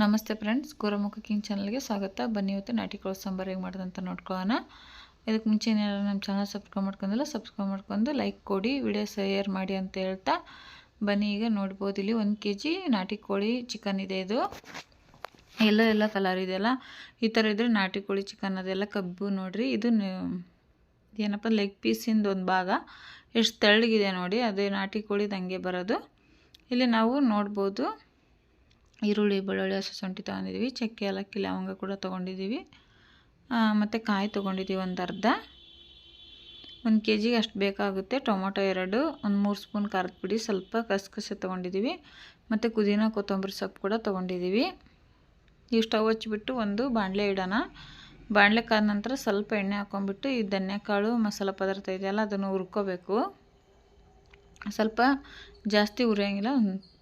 ನಮಸ್ತೆ friends, ಗೋರಮುಖ king ಚಾನಲ್ಗೆ ಸ್ವಾಗತ. ಬನ್ನಿ ಇವತ್ತು ನಾಟಿ ಕೋಳಿ ಸಾಂಬಾರು ಹೇಗೆ ಮಾಡೋದಂತ ನೋಡ್ಕೊಳ್ಳೋಣ. ಇದಕ್ಕೆ ಮುಂಚೆ ಏನಾರು ನಮ್ಮ ಚಾನಲ್ ಸಬ್ಸ್ಕ್ರೈಬ್ ಮಾಡ್ಕೊಂಡಿಲ್ಲ ಸಬ್ಸ್ಕ್ರೈಬ್ ಮಾಡ್ಕೊಂಡು ಲೈಕ್ ಕೊಡಿ, ವಿಡಿಯೋ ಶೇರ್ ಮಾಡಿ ಅಂತ ಹೇಳ್ತಾ ಬನ್ನಿ. ಈಗ ನೋಡ್ಬೋದು, ಇಲ್ಲಿ ಒಂದು ಕೆ ಜಿ ನಾಟಿ ಕೋಳಿ ಚಿಕನ್ ಇದೆ ಇದು. ಎಲ್ಲ ಎಲ್ಲ ಕಲರ್ ಇದೆಯಲ್ಲ ಈ ಥರ ಇದ್ದರೆ ನಾಟಿ ಕೋಳಿ ಚಿಕನ್ ಅದೆಲ್ಲ ಕಬ್ಬು ನೋಡಿರಿ. ಇದು ಏನಪ್ಪ ಲೆಗ್ ಪೀಸಿಂದ ಒಂದು ಭಾಗ. ಎಷ್ಟು ತೆಳ್ಳಗಿದೆ ನೋಡಿ, ಅದೇ ನಾಟಿ ಕೋಳಿದು ಹಂಗೆ ಬರೋದು. ಇಲ್ಲಿ ನಾವು ನೋಡ್ಬೋದು ಈರುಳ್ಳಿ, ಬೆಳ್ಳುಳ್ಳಿ, ಹಸಿ ಶುಂಠಿ ತೊಗೊಂಡಿದ್ದೀವಿ ಚಕ್ಕೆ, ಏಲಕ್ಕಿ, ಲವಂಗ ಕೂಡ ತೊಗೊಂಡಿದ್ದೀವಿ ಮತ್ತು ಕಾಯಿ ತೊಗೊಂಡಿದ್ದೀವಿ ಒಂದು ಅರ್ಧ. ಒಂದು ಕೆ ಜಿಗೆ ಅಷ್ಟು ಬೇಕಾಗುತ್ತೆ. ಟೊಮೊಟೊ ಎರಡು, ಒಂದು ಮೂರು ಸ್ಪೂನ್ ಖಾರದ ಪುಡಿ, ಸ್ವಲ್ಪ ಕಸಕಸೆ ತೊಗೊಂಡಿದ್ದೀವಿ ಮತ್ತು ಪುದೀನ, ಕೊತ್ತಂಬರಿ ಸೊಪ್ಪು ಕೂಡ ತೊಗೊಂಡಿದ್ದೀವಿ ಈ ಸ್ಟವ್ ಹಚ್ಚಿಬಿಟ್ಟು ಒಂದು ಬಾಣಲೆ ಇಡೋಣ. ಬಾಣಲೆ ಕಾದ ನಂತರ ಸ್ವಲ್ಪ ಎಣ್ಣೆ ಹಾಕ್ಕೊಂಬಿಟ್ಟು ಈ ಧನ್ಯಕಾಳು ಮಸಾಲೆ ಪದಾರ್ಥ ಇದೆಯಲ್ಲ, ಅದನ್ನು ಹುರ್ಕೋಬೇಕು. ಸ್ವಲ್ಪ ಜಾಸ್ತಿ ಉರಿಯೋಂಗಿಲ್ಲ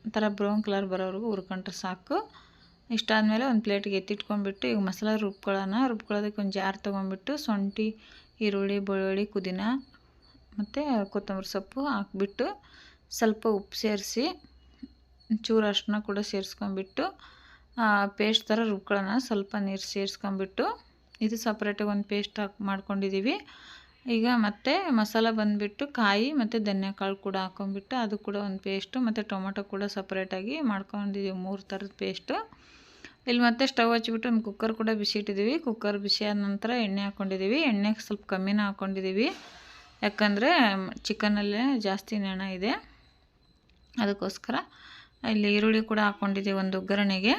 ಒಂಥರ ಬ್ರೌನ್ ಕಲರ್ ಬರೋವರೆಗೂ ಹುರ್ಕೊಂಡ್ರೆ ಸಾಕು. ಇಷ್ಟಾದಮೇಲೆ ಒಂದು ಪ್ಲೇಟಿಗೆ ಎತ್ತಿಟ್ಕೊಂಡ್ಬಿಟ್ಟು ಈಗ ಮಸಾಲ ರುಬ್ಕೊಳ್ಳೋಣ. ರುಬ್ಕೊಳ್ಳೋದಕ್ಕೆ ಒಂದು ಜಾರ್ ತೊಗೊಂಡ್ಬಿಟ್ಟು ಶುಂಠಿ, ಈರುಳ್ಳಿ, ಬೆಳ್ಳುಳ್ಳಿ, ಪುದೀನ ಮತ್ತು ಕೊತ್ತಂಬರಿ ಸೊಪ್ಪು ಹಾಕ್ಬಿಟ್ಟು ಸ್ವಲ್ಪ ಉಪ್ಪು ಸೇರಿಸಿ ಚೂರು ಅಷ್ಟನ್ನ ಕೂಡ ಸೇರಿಸ್ಕೊಂಬಿಟ್ಟು ಪೇಸ್ಟ್ ಥರ ರುಬ್ಕೊಳ್ಳೋಣ. ಸ್ವಲ್ಪ ನೀರು ಸೇರಿಸ್ಕೊಂಬಿಟ್ಟು ಇದು ಸಪ್ರೇಟಾಗಿ ಒಂದು ಪೇಸ್ಟ್ ಹಾಕಿ ಮಾಡ್ಕೊಂಡಿದ್ದೀವಿ ಈಗ ಮತ್ತೆ ಮಸಾಲ ಬಂದುಬಿಟ್ಟು ಕಾಯಿ ಮತ್ತು ಧನ್ಯಕಾಳು ಕೂಡ ಹಾಕೊಂಡ್ಬಿಟ್ಟು ಅದು ಕೂಡ ಒಂದು ಪೇಸ್ಟು ಮತ್ತು ಟೊಮೊಟೊ ಕೂಡ ಸಪ್ರೇಟಾಗಿ ಮಾಡ್ಕೊಂಡಿದ್ದೀವಿ ಮೂರು ಥರದ ಪೇಸ್ಟು ಇಲ್ಲಿ ಮತ್ತೆ ಸ್ಟವ್ ಹಚ್ಬಿಟ್ಟು ಒಂದು ಕುಕ್ಕರ್ ಕೂಡ ಬಿಸಿ ಇಟ್ಟಿದ್ದೀವಿ ಕುಕ್ಕರ್ ಬಿಸಿ ಆದ ನಂತರ ಎಣ್ಣೆ ಹಾಕ್ಕೊಂಡಿದ್ದೀವಿ ಎಣ್ಣೆಗೆ ಸ್ವಲ್ಪ ಕಮ್ಮಿನ ಹಾಕ್ಕೊಂಡಿದ್ದೀವಿ ಯಾಕಂದರೆ ಚಿಕನಲ್ಲೇ ಜಾಸ್ತಿ ನೆಣ ಇದೆ. ಅದಕ್ಕೋಸ್ಕರ ಇಲ್ಲಿ ಈರುಳ್ಳಿ ಕೂಡ ಹಾಕ್ಕೊಂಡಿದ್ದೀವಿ ಒಂದು ಒಗ್ಗರಣೆಗೆ.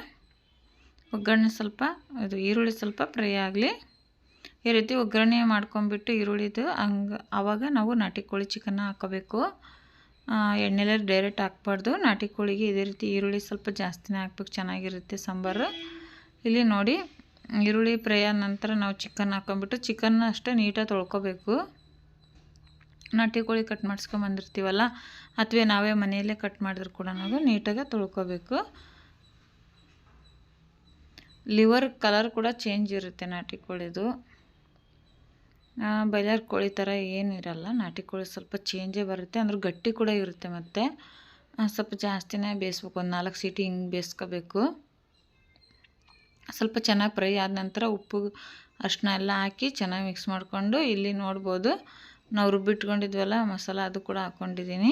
ಒಗ್ಗರಣೆ ಸ್ವಲ್ಪ ಇದು ಈರುಳ್ಳಿ ಸ್ವಲ್ಪ ಫ್ರೈ ಆಗಲಿ. ಈ ರೀತಿ ಒಗ್ಗರಣೆ ಮಾಡ್ಕೊಂಬಿಟ್ಟು ಈರುಳ್ಳಿದು ಹಂಗೆ ಆವಾಗ ನಾವು ನಾಟಿ ಕೋಳಿ ಚಿಕನ್ನ ಹಾಕೋಬೇಕು ಎಣ್ಣೆಲೆ ಡೈರೆಕ್ಟ್ ಹಾಕ್ಬಾರ್ದು. ನಾಟಿ ಕೋಳಿಗೆ ಇದೇ ರೀತಿ ಈರುಳ್ಳಿ ಸ್ವಲ್ಪ ಜಾಸ್ತಿನೇ ಹಾಕ್ಬೇಕು. ಚೆನ್ನಾಗಿರುತ್ತೆ ಸಾಂಬಾರು. ಇಲ್ಲಿ ನೋಡಿ, ಈರುಳ್ಳಿ ಫ್ರೈ ನಂತರ ನಾವು ಚಿಕನ್ ಹಾಕೊಂಬಿಟ್ಟು ಚಿಕನ್ನ ಅಷ್ಟೇ ನೀಟಾಗಿ ತೊಳ್ಕೊಬೇಕು. ನಾಟಿ ಕೋಳಿ ಕಟ್ ಮಾಡಿಸ್ಕೊಂಬಂದಿರ್ತೀವಲ್ಲ ಅಥವಾ ನಾವೇ ಮನೆಯಲ್ಲೇ ಕಟ್ ಮಾಡಿದ್ರು ಕೂಡ ನಾವು ನೀಟಾಗಿ ತೊಳ್ಕೊಬೇಕು. ಲಿವರ್ ಕಲರ್ ಕೂಡ ಚೇಂಜ್ ಇರುತ್ತೆ ನಾಟಿ ಕೋಳಿದು. ಬಾಯ್ಲರ್ ಕೋಳಿ ಥರ ಏನಿರಲ್ಲ ನಾಟಿ ಕೋಳಿ ಸ್ವಲ್ಪ ಚೇಂಜೇ ಬರುತ್ತೆ. ಅಂದ್ರೆ ಗಟ್ಟಿ ಕೂಡ ಇರುತ್ತೆ ಮತ್ತು. ಸ್ವಲ್ಪ ಜಾಸ್ತಿನೇ ಬೇಯಿಸ್ಬೇಕು. ಒಂದು ನಾಲ್ಕು ಸೀಟಿ ಹಿಂಗೆ ಬೇಯಿಸ್ಕೋಬೇಕು. ಸ್ವಲ್ಪ ಚೆನ್ನಾಗಿ ಫ್ರೈ ಆದ ನಂತರ ಉಪ್ಪು, ಅರ್ಶಿನ ಎಲ್ಲ ಹಾಕಿ ಚೆನ್ನಾಗಿ ಮಿಕ್ಸ್ ಮಾಡಿಕೊಂಡು ಇಲ್ಲಿ ನೋಡ್ಬೋದು. ನಾವು ರುಬ್ಬಿಟ್ಕೊಂಡಿದ್ವಲ್ಲ, ಮಸಾಲ ಅದು ಕೂಡ ಹಾಕ್ಕೊಂಡಿದ್ದೀನಿ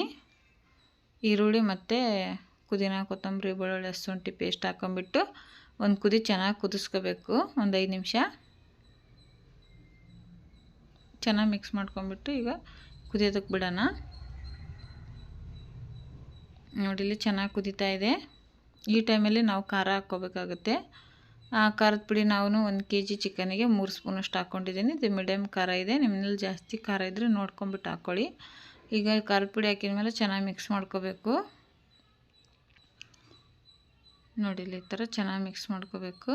ಈರುಳ್ಳಿ ಮತ್ತು ಪುದೀನ, ಕೊತ್ತಂಬರಿ, ಬೆಳ್ಳುಳ್ಳಿ ಶುಂಠಿ ಪೇಸ್ಟ್ ಹಾಕ್ಕೊಂಬಿಟ್ಟು ಒಂದು ಕುದಿ ಚೆನ್ನಾಗಿ ಕುದಿಸ್ಕೋಬೇಕು. ಒಂದು ಐದು ನಿಮಿಷ. ಚೆನ್ನಾಗಿ ಮಿಕ್ಸ್ ಮಾಡ್ಕೊಂಬಿಟ್ಟು ಈಗ ಕುದಿಯೋದಕ್ಕೆ ಬಿಡೋಣ. ನೋಡಿ, ಇಲ್ಲಿ ಚೆನ್ನಾಗಿ ಕುದೀತಾ ಇದೆ. ಈ ಟೈಮಲ್ಲಿ ನಾವು ಖಾರ ಹಾಕ್ಕೋಬೇಕಾಗುತ್ತೆ. ಆ ಖಾರದ ಪುಡಿ ನಾವು ಒಂದು ಕೆ ಜಿ ಚಿಕನಿಗೆ ಮೂರು ಸ್ಪೂನಷ್ಟು ಹಾಕ್ಕೊಂಡಿದ್ದೀನಿ ಇದು ಮೀಡಿಯಮ್ ಖಾರ ಇದೆ. ನಿಮ್ಮಲ್ಲಿ ಜಾಸ್ತಿ ಖಾರ ಇದ್ದರೆ ನೋಡ್ಕೊಂಬಿಟ್ಟು ಹಾಕ್ಕೊಳ್ಳಿ ಈಗ ಖಾರದ ಪುಡಿ ಹಾಕಿದ ಮೇಲೆ ಚೆನ್ನಾಗಿ ಮಿಕ್ಸ್ ಮಾಡ್ಕೋಬೇಕು. ನೋಡಿ, ಇಲ್ಲಿ ಈ ಥರ ಚೆನ್ನಾಗಿ ಮಿಕ್ಸ್ ಮಾಡ್ಕೋಬೇಕು.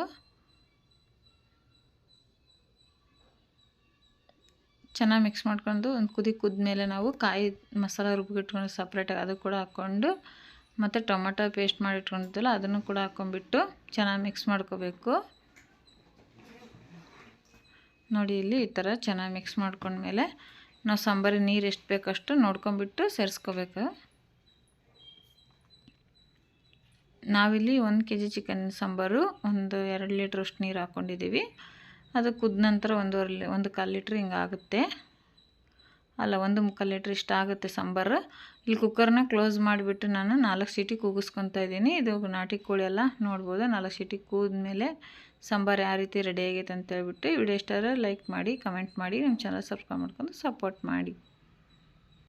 ಚೆನ್ನಾಗಿ ಮಿಕ್ಸ್ ಮಾಡ್ಕೊಂಡು ಒಂದು ಕುದಿ ಕುದ್ಮೇಲೆ ನಾವು ಕಾಯಿ ಮಸಾಲ ರುಬ್ಬಿಟ್ಕೊಂಡು ಸಪ್ರೇಟಾಗಿ ಅದು ಕೂಡ ಹಾಕ್ಕೊಂಡು ಮತ್ತು ಟೊಮೊಟೊ ಪೇಸ್ಟ್ ಮಾಡಿ ಇಟ್ಕೊಂಡಿದ್ದಲ್ಲ ಅದನ್ನು ಕೂಡ ಹಾಕ್ಕೊಂಡ್ಬಿಟ್ಟು ಚೆನ್ನಾಗಿ ಮಿಕ್ಸ್ ಮಾಡ್ಕೋಬೇಕು. ನೋಡಿ ಇಲ್ಲಿ ಈ ಥರ ಚೆನ್ನಾಗಿ ಮಿಕ್ಸ್ ಮಾಡ್ಕೊಂಡ್ಮೇಲೆ ನಾವು ಸಾಂಬಾರಿ ನೀರು ಎಷ್ಟು ಬೇಕಷ್ಟು ನೋಡ್ಕೊಂಬಿಟ್ಟು ಸೇರಿಸ್ಕೋಬೇಕು. ನಾವಿಲ್ಲಿ ಒಂದು ಕೆ ಜಿ ಚಿಕನ್ ಸಾಂಬಾರು, ಒಂದು ಎರಡು ಲೀಟ್ರಷ್ಟು ನೀರು ಹಾಕ್ಕೊಂಡಿದ್ದೀವಿ ಅದು ಕುದ ನಂತರ ಒಂದೂವರೆ ಒಂದು ಕಾಲು ಲೀಟ್ರ್ ಹಿಂಗೆ ಆಗುತ್ತೆ. ಅಲ್ಲ, ಒಂದು ಮುಕ್ಕಾಲು ಲೀಟ್ರ್ ಇಷ್ಟ ಆಗುತ್ತೆ ಸಾಂಬಾರು. ಇಲ್ಲಿ ಕುಕ್ಕರ್ನ ಕ್ಲೋಸ್ ಮಾಡಿಬಿಟ್ಟು ನಾನು ನಾಲ್ಕು ಸೀಟಿ ಕೂಗಿಸ್ಕೊತಾ ಇದ್ದೀನಿ. ಇದು ನಾಟಿ ಕೋಳಿ ಎಲ್ಲ ನೋಡ್ಬೋದು. ನಾಲ್ಕು ಸೀಟಿ ಕೂದ್ಮೇಲೆ ಸಾಂಬಾರು ಯಾವ ರೀತಿ ರೆಡಿ ಆಗೈತೆ ಅಂತೇಳ್ಬಿಟ್ಟು ವಿಡಿಯೋ ಇಷ್ಟಾದ್ರೆ ಲೈಕ್ ಮಾಡಿ ಕಮೆಂಟ್ ಮಾಡಿ, ನಮ್ಮ ಚಾನಲ್ ಸಬ್ಸ್ಕ್ರೈಬ್ ಮಾಡ್ಕೊಂಡು ಸಪೋರ್ಟ್ ಮಾಡಿ.